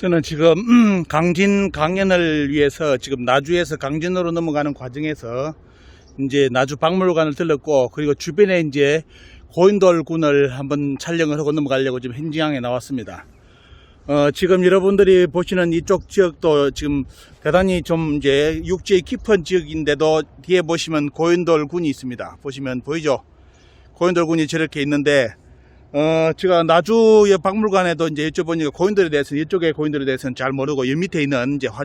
저는 지금 음, 강진 강연을 위해서 지금 나주에서 강진으로 넘어가는 과정에서 이제 나주 박물관을 들렀고 그리고 주변에 이제 고인돌군을 한번 촬영을 하고 넘어가려고 지금 현장에 나왔습니다. 어, 지금 여러분들이 보시는 이쪽 지역도 지금 대단히 좀 이제 육지의 깊은 지역인데도 뒤에 보시면 고인돌군이 있습니다. 보시면 보이죠? 고인돌군이 저렇게 있는데 어, 제가 나주 옆 박물관에도 이제 여쭤보니까 고인돌에 대해서는 이쪽의 고인돌에 대해서는 잘 모르고 여 밑에 있는 이제 화,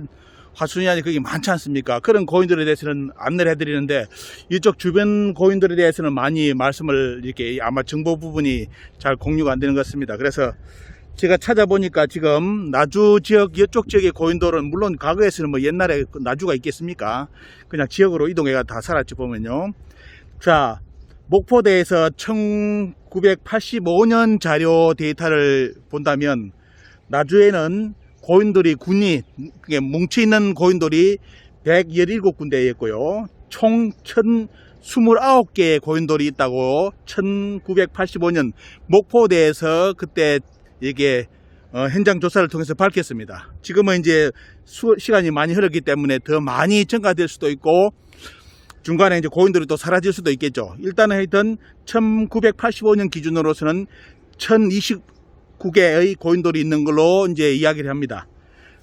화순이안이 거기 많지 않습니까? 그런 고인돌에 대해서는 안내를 해드리는데 이쪽 주변 고인돌에 대해서는 많이 말씀을 이렇게 아마 정보 부분이 잘 공유가 안 되는 것 같습니다. 그래서 제가 찾아보니까 지금 나주 지역 이쪽 지역의 고인돌은 물론 과거에서는 뭐 옛날에 그 나주가 있겠습니까? 그냥 지역으로 이동해가 다 살았지 보면요. 자, 목포대에서 1985년 자료 데이터를 본다면 나주에는 고인돌이 군이 그게 뭉쳐있는 고인돌이 117군데였고요. 총 1029개의 고인돌이 있다고 1985년 목포대에서 그때 이게 어, 현장 조사를 통해서 밝혔습니다. 지금은 이제 수, 시간이 많이 흐르기 때문에 더 많이 증가될 수도 있고 중간에 이제 고인돌이 또 사라질 수도 있겠죠. 일단은 하여튼 1985년 기준으로서는 1029개의 고인돌이 있는 걸로 이제 이야기를 합니다.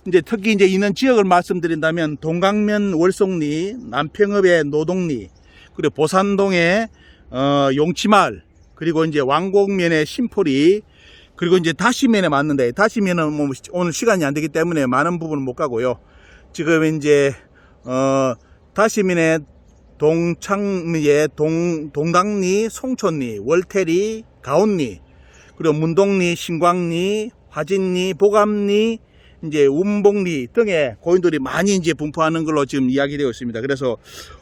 이제 특히 이제 있는 지역을 말씀드린다면 동강면 월송리, 남평읍의 노동리, 그리고 보산동의 어, 용치마을, 그리고 이제 왕곡면의 신포리, 그리고 이제 다시면에 맞는데 다시면은 뭐 오늘 시간이 안 되기 때문에 많은 부분은 못 가고요. 지금 이제 어 다시면의 동창리의 동 동강리, 송촌리, 월태리, 가온리, 그리고 문동리, 신광리, 화진리, 보감리, 이제 운봉리 등의 고인돌이 많이 이제 분포하는 걸로 지금 이야기되고 있습니다. 그래서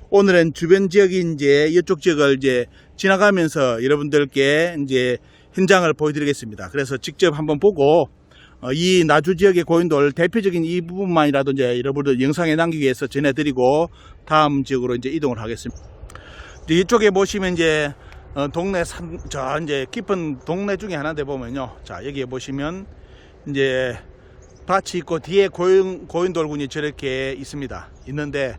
오늘은 주변 지역이 이제 이쪽 지역을 이제 지나가면서 여러분들께 이제 현장을 보여드리겠습니다. 그래서 직접 한번 보고 어, 이 나주 지역의 고인돌 대표적인 이 부분만이라도 이제 여러분들 영상에 남기기 위해서 전해드리고 다음 지역으로 이제 이동을 하겠습니다. 이쪽에 보시면 이제 어, 동네 산, 저 이제 깊은 동네 중에 하나인데 보면요. 자 여기에 보시면 이제 밭이 있고 뒤에 고인, 고인돌군이 저렇게 있습니다. 있는데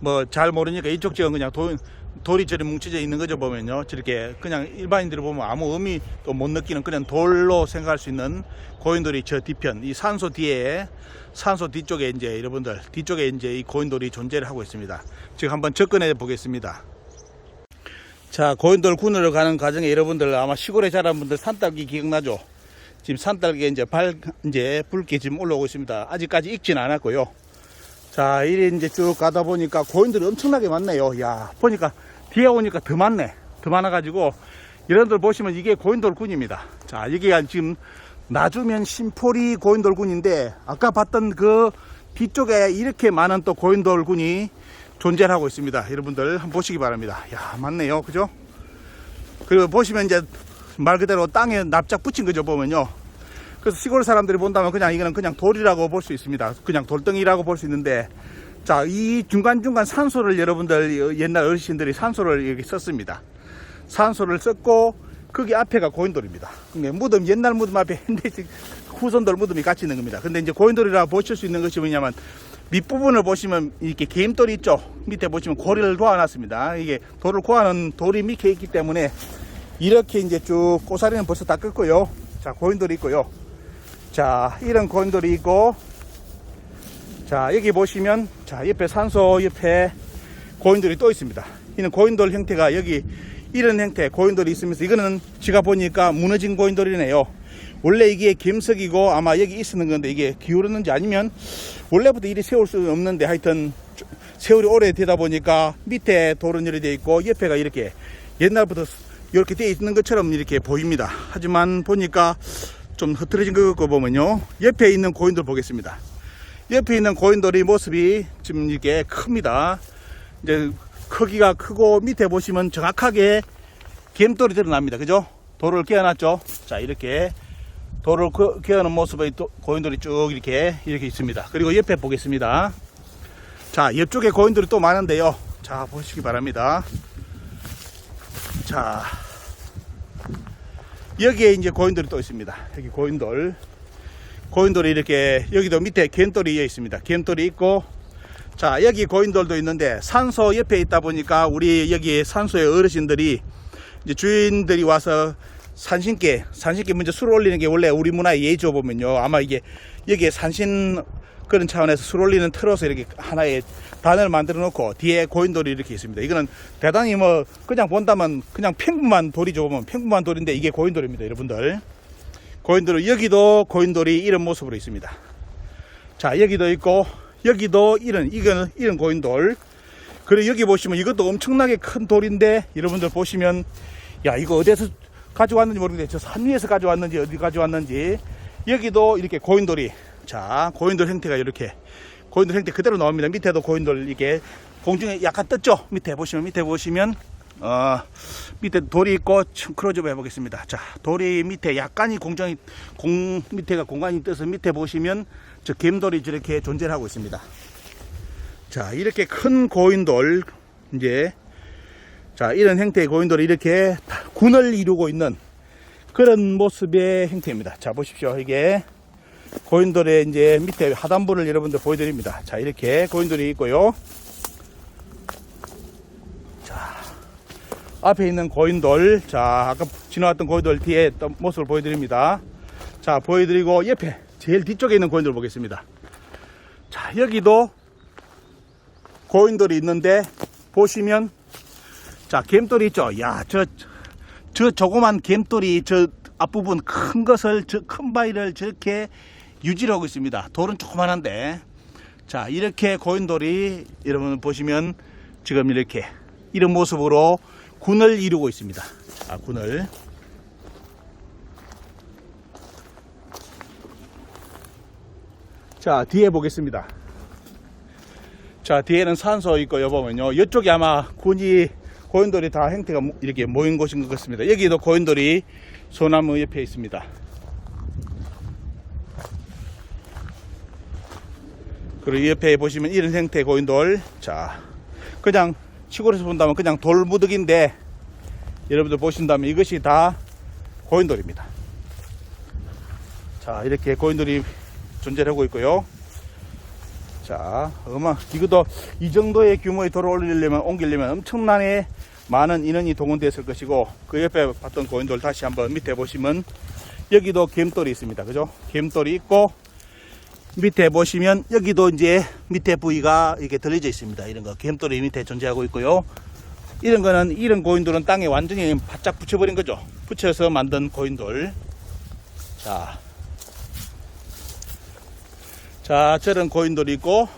뭐 잘 모르니까 이쪽 지역은 그냥 도, 돌이 저리 뭉쳐져 있는 거죠 보면요. 저렇게 그냥 일반인들이 보면 아무 의미 또못 느끼는 그냥 돌로 생각할 수 있는 고인돌이 저 뒤편 이 산소 뒤에 산소 뒤쪽에 이제 여러분들 뒤쪽에 이제 이 고인돌이 존재를 하고 있습니다. 지금 한번 접근해 보겠습니다. 자 고인돌 군으로 가는 과정에 여러분들 아마 시골에 자란 분들 산딸기 기억나죠? 지금 산딸기에 이제 발 이제 붉게 지금 올라오고 있습니다. 아직까지 익지는 않았고요. 자, 이래 이제 쭉 가다 보니까 고인들이 엄청나게 많네요. 야, 보니까 뒤에 오니까 더 많네. 더 많아가지고 여러분들 보시면 이게 고인돌군입니다. 자, 여기가 지금 나주면 신포리 고인돌군인데 아까 봤던 그 뒤쪽에 이렇게 많은 또 고인돌군이 존재를 하고 있습니다. 여러분들 한번 보시기 바랍니다. 야, 많네요. 그죠? 그리고 보시면 이제 말 그대로 땅에 납작 붙인 거죠, 보면요. 그래서 시골 사람들이 본다면 그냥 이거는 그냥 돌이라고 볼 수 있습니다. 그냥 돌덩이라고 볼 수 있는데, 자, 이 중간중간 산소를 여러분들 옛날 어르신들이 산소를 여기 썼습니다. 산소를 썼고, 거기 앞에가 고인돌입니다. 무덤, 옛날 무덤 앞에 현대식 후손돌 무덤이 같이 있는 겁니다. 근데 이제 고인돌이라 보실 수 있는 것이 뭐냐면, 밑부분을 보시면 이렇게 개임돌이 있죠. 밑에 보시면 고리를 놓아놨습니다. 이게 돌을 고아놓은 돌이 밑에 있기 때문에 이렇게 이제 쭉 꼬사리는 벌써 다 끄고요. 자, 고인돌이 있고요. 자, 이런 고인돌이 있고, 자, 여기 보시면, 자, 옆에 산소 옆에 고인돌이 또 있습니다. 이는 고인돌 형태가 여기 이런 형태 고인돌이 있으면서 이거는 제가 보니까 무너진 고인돌이네요. 원래 이게 김석이고 아마 여기 있었는 건데 이게 기울었는지 아니면 원래부터 이리 세울 수 없는데 하여튼 세월이 오래 되다 보니까 밑에 이렇게 되어 있고 옆에가 이렇게 옛날부터 이렇게 되어 있는 것처럼 이렇게 보입니다. 하지만 보니까 좀 흐트러진 것 같고 보면요. 옆에 있는 고인돌 보겠습니다. 옆에 있는 고인돌의 모습이 지금 이렇게 큽니다. 이제 크기가 크고 밑에 보시면 정확하게 겜돌이 드러납니다. 그죠? 돌을 끼워놨죠? 자, 이렇게 돌을 끼워놓은 모습의 또 고인돌이 쭉 이렇게 이렇게 있습니다. 그리고 옆에 보겠습니다. 자, 옆쪽에 고인돌이 또 많은데요. 자, 보시기 바랍니다. 자, 여기에 이제 고인돌이 또 있습니다. 여기 고인돌. 고인돌이 이렇게 여기도 밑에 이어 있습니다. 갯돌이 있고 자 여기 고인돌도 있는데 산소 옆에 있다 보니까 우리 여기 산소의 어르신들이 이제 주인들이 와서 산신께 산신께 먼저 술 올리는 게 원래 우리 문화의 예죠 보면요 아마 이게 여기에 산신 그런 차원에서 술 올리는 틀어서 이렇게 하나의 단을 만들어 놓고 뒤에 고인 돌이 이렇게 있습니다. 이거는 대단히 뭐 그냥 본다면 그냥 평범한 돌이죠 보면 평범한 돌인데 이게 고인 돌입니다, 여러분들. 고인돌은 여기도 고인 돌이 이런 모습으로 있습니다. 자 여기도 있고 여기도 이런 이거는 이런 고인 돌. 그리고 여기 보시면 이것도 엄청나게 큰 돌인데 여러분들 보시면 야 이거 어디서 가져왔는지 모르겠는데 저 산 위에서 가져왔는지 어디 가져왔는지 여기도 이렇게 고인돌이 자 고인돌 형태가 이렇게 고인돌 형태 그대로 나옵니다. 밑에도 고인돌 이게 공중에 약간 떴죠? 밑에 보시면 밑에 보시면 어 밑에 돌이 있고 층 크로즈업 해보겠습니다. 자 돌이 밑에 약간이 공정이 공 밑에가 공간이 떠서 밑에 보시면 저 겜돌이 저렇게 존재를 하고 있습니다. 자 이렇게 큰 고인돌 이제 자 이런 형태의 고인돌이 이렇게 다 군을 이루고 있는 그런 모습의 형태입니다. 자 보십시오. 이게 고인돌의 이제 밑에 하단부를 여러분들 보여드립니다. 자 이렇게 고인돌이 있고요. 자 앞에 있는 고인돌 자 아까 지나왔던 고인돌 뒤에 또 모습을 보여드립니다. 자 보여드리고 옆에 제일 뒤쪽에 있는 고인돌 보겠습니다. 자 여기도 고인돌이 있는데 보시면 자 겜돌이 있죠? 야 저 저 조그만 겜돌이 저 앞부분 큰 것을 저 큰 바위를 저렇게 유지를 하고 있습니다. 돌은 조그만한데. 자 이렇게 고인돌이 여러분 보시면 지금 이렇게 이런 모습으로 군을 이루고 있습니다. 자 군을. 자 뒤에 보겠습니다. 자 뒤에는 산소 있고 여보면요. 이쪽이 아마 군이 고인돌이 다 형태가 모- 이렇게 모인 곳인 것 같습니다. 여기도 고인돌이 소나무 옆에 있습니다 그리고 옆에 보시면 이런 형태의 고인돌 자 그냥 시골에서 본다면 그냥 돌무득인데 여러분들 보신다면 이것이 다 고인돌입니다 자 이렇게 고인돌이 존재하고 있고요 자, 어마, 이것도 이 정도의 규모의 돌을 올리려면, 옮기려면 엄청나게 많은 인원이 동원됐을 것이고, 그 옆에 봤던 고인돌 다시 한번 밑에 보시면, 여기도 겜돌이 있습니다. 그죠? 겜돌이 있고, 밑에 보시면, 여기도 이제 밑에 부위가 이렇게 들려져 있습니다. 이런 거, 겜돌이 밑에 존재하고 있고요. 이런 거는, 이런 고인돌은 땅에 완전히 바짝 붙여버린 거죠. 붙여서 만든 고인돌. 자, 자, 저런 고인돌이 있고,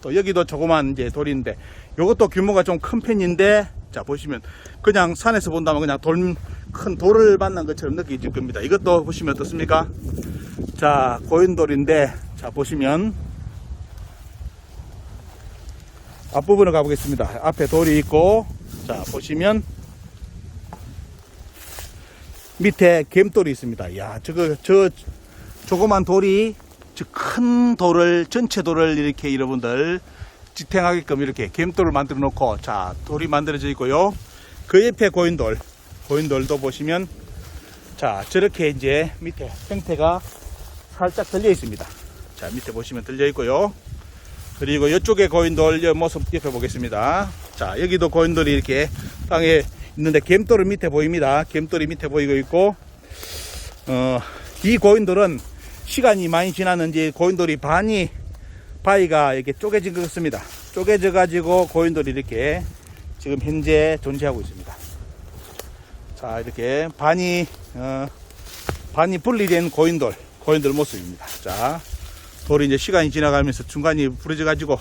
또 여기도 조그만 이제 돌인데, 요것도 규모가 좀 큰 편인데, 자, 보시면, 그냥 산에서 본다면 그냥 돌, 큰 돌을 만난 것처럼 느껴질 겁니다. 이것도 보시면 어떻습니까? 자, 고인돌인데, 자, 보시면, 앞부분을 가보겠습니다. 앞에 돌이 있고, 자, 보시면, 밑에 겜돌이 있습니다. 야, 저거, 저, 조그만 돌이 저 큰 돌을 전체 돌을 이렇게 여러분들 지탱하게끔 이렇게 겜돌을 만들어 놓고 자 돌이 만들어져 있고요 그 옆에 고인돌 고인돌도 보시면 자 저렇게 이제 밑에 형태가 살짝 들려 있습니다 자 밑에 보시면 들려 있고요 그리고 이쪽에 고인돌 여 모습 옆에 보겠습니다 자 여기도 고인돌이 이렇게 땅에 있는데 겜돌은 밑에 보입니다 겜돌이 밑에 보이고 있고 어, 이 고인돌은 시간이 많이 지났는지 고인돌이 반이 바위가 이렇게 쪼개진 것 같습니다. 쪼개져 가지고 고인돌이 이렇게 지금 현재 존재하고 있습니다. 자 이렇게 반이 어, 반이 분리된 고인돌 고인돌 모습입니다. 자 돌이 이제 시간이 지나가면서 중간이 부러져 가지고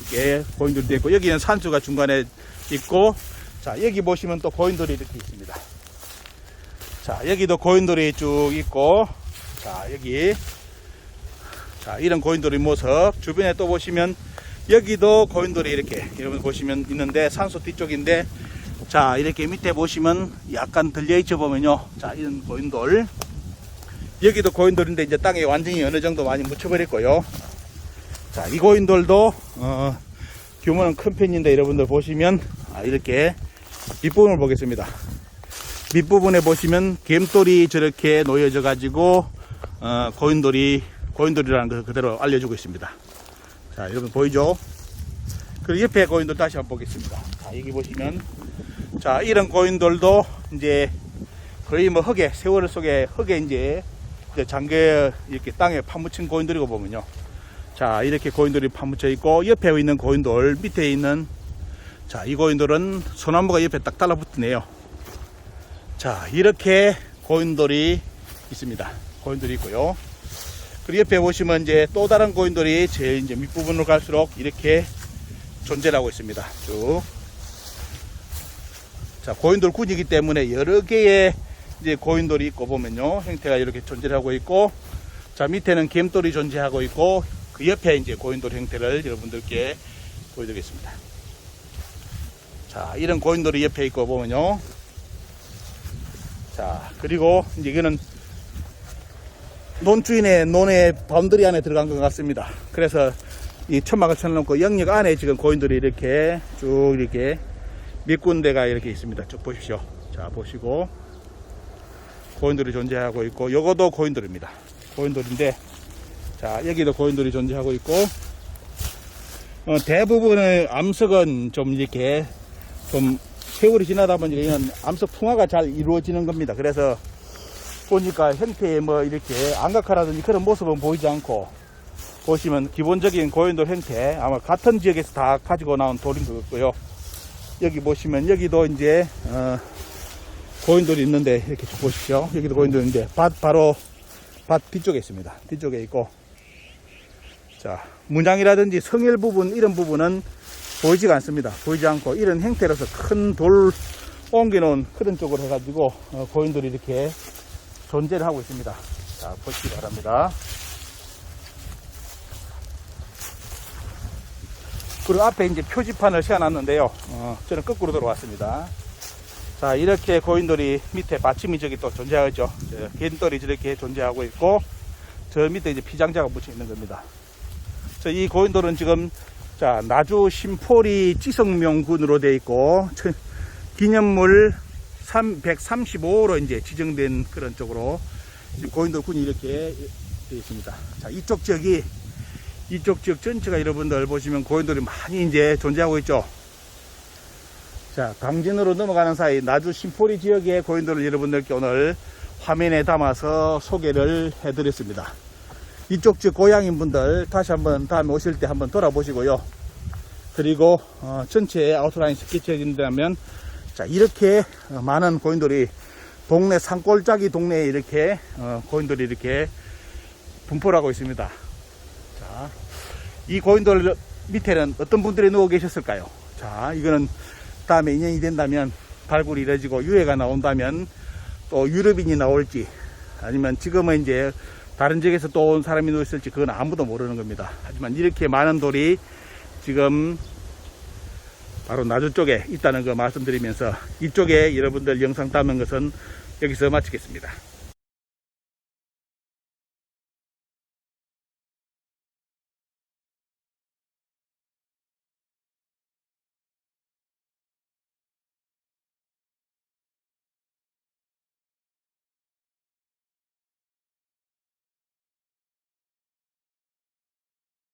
이렇게 고인돌이 되고 여기는 산수가 중간에 있고 자 여기 보시면 또 고인돌이 이렇게 있습니다. 자 여기도 고인돌이 쭉 있고 자 여기. 자 이런 고인돌이 모습 주변에 또 보시면 여기도 고인돌이 이렇게 여러분 보시면 있는데 산소 뒤쪽인데 자 이렇게 밑에 보시면 약간 들려 있죠 보면요. 자 이런 고인돌 여기도 고인돌인데 이제 땅에 완전히 어느 정도 많이 묻혀버렸고요 자 이 고인돌도 어, 규모는 큰 편인데 여러분들 보시면 아, 이렇게 뒷부분을 보겠습니다 밑부분에 보시면 겜돌이 저렇게 놓여져 가지고 어, 고인돌이 고인돌이라는 것을 그대로 알려주고 있습니다. 자, 여러분 보이죠? 그리고 옆에 고인돌 다시 한번 보겠습니다. 자, 여기 보시면 자, 이런 고인돌도 이제 거의 뭐 흙에 세월 속에 흙에 이제 장개 이렇게 땅에 파묻힌 고인돌이고 보면요. 자, 이렇게 고인돌이 파묻혀 있고 옆에 있는 고인돌 밑에 있는 자, 이 고인돌은 소나무가 옆에 딱 달라붙네요. 자, 이렇게 고인돌이 있습니다. 고인돌이 있고요. 그리고 옆에 보시면 이제 또 다른 고인돌이 제일 이제 밑부분으로 갈수록 이렇게 존재를 하고 있습니다. 쭉. 자, 고인돌 군이기 때문에 여러 개의 이제 고인돌이 있고 보면요. 형태가 이렇게 존재를 하고 있고, 자, 밑에는 겜돌이 존재하고 있고, 그 옆에 이제 고인돌 형태를 여러분들께 보여드리겠습니다. 자, 이런 고인돌이 옆에 있고 보면요. 자, 그리고 이제 이거는 논주인의 논의 바운더리 안에 들어간 것 같습니다. 그래서 이 천막을 쳐놓고 영역 안에 지금 고인돌이 이렇게 쭉 이렇게 몇 군데가 이렇게 있습니다. 쭉 보십시오. 자, 보시고 고인돌이 존재하고 있고 요거도 고인돌입니다. 고인돌인데 자, 여기도 고인돌이 존재하고 있고 어, 대부분의 암석은 좀 이렇게 좀 세월이 지나다 보니까 이건 암석 풍화가 잘 이루어지는 겁니다. 그래서 보니까 형태에 뭐 이렇게 안각화라든지 그런 모습은 보이지 않고 보시면 기본적인 고인돌 형태 아마 같은 지역에서 다 가지고 나온 돌인 것 같고요. 여기 보시면 여기도 이제 어, 고인돌이 있는데 이렇게 좀 보십시오. 여기도 고인돌인데 밭 바로 밭 뒤쪽에 있습니다. 뒤쪽에 있고 자 문양이라든지 성일 부분 이런 부분은 보이지가 않습니다. 보이지 않고 이런 형태로서 큰 돌 옮겨놓은 그런 쪽으로 해가지고 어, 고인돌이 이렇게 존재를 하고 있습니다. 자, 보시기 바랍니다. 그리고 앞에 이제 표지판을 세워놨는데요. 어, 저는 거꾸로 들어왔습니다. 자, 이렇게 고인돌이 밑에 받침이 저기 또 존재하죠. 저 겐돌이 저렇게 존재하고 있고, 저 밑에 이제 피장자가 붙여 있는 겁니다. 자, 이 고인돌은 지금, 자, 나주 심포리 지성명군으로 되어 있고, 천- 기념물 135로 이제 지정된 그런 쪽으로 고인돌 군이 이렇게 되어 있습니다. 자, 이쪽 지역이 이쪽 지역 전체가 여러분들 보시면 고인돌이 많이 이제 존재하고 있죠. 자, 강진으로 넘어가는 사이 나주 심포리 지역의 고인돌을 여러분들께 오늘 화면에 담아서 소개를 해드렸습니다. 이쪽 지역 고향인 분들 다시 한번 다음에 오실 때 한번 돌아보시고요. 그리고 어, 전체 아웃라인 스케치 해준다면 자, 이렇게 어, 많은 고인돌이 동네 산골짜기 동네에 이렇게 어, 고인돌이 이렇게 분포를 하고 있습니다. 자, 이 고인돌 밑에는 어떤 분들이 누워 계셨을까요? 자, 이거는 다음에 인연이 된다면 발굴이 이루어지고 유해가 나온다면 또 유럽인이 나올지 아니면 지금은 이제 다른 지역에서 또 온 사람이 누워 있을지 그건 아무도 모르는 겁니다. 하지만 이렇게 많은 돌이 지금 바로 나주 쪽에 있다는 거 말씀드리면서 이쪽에 여러분들 영상 담은 것은 여기서 마치겠습니다.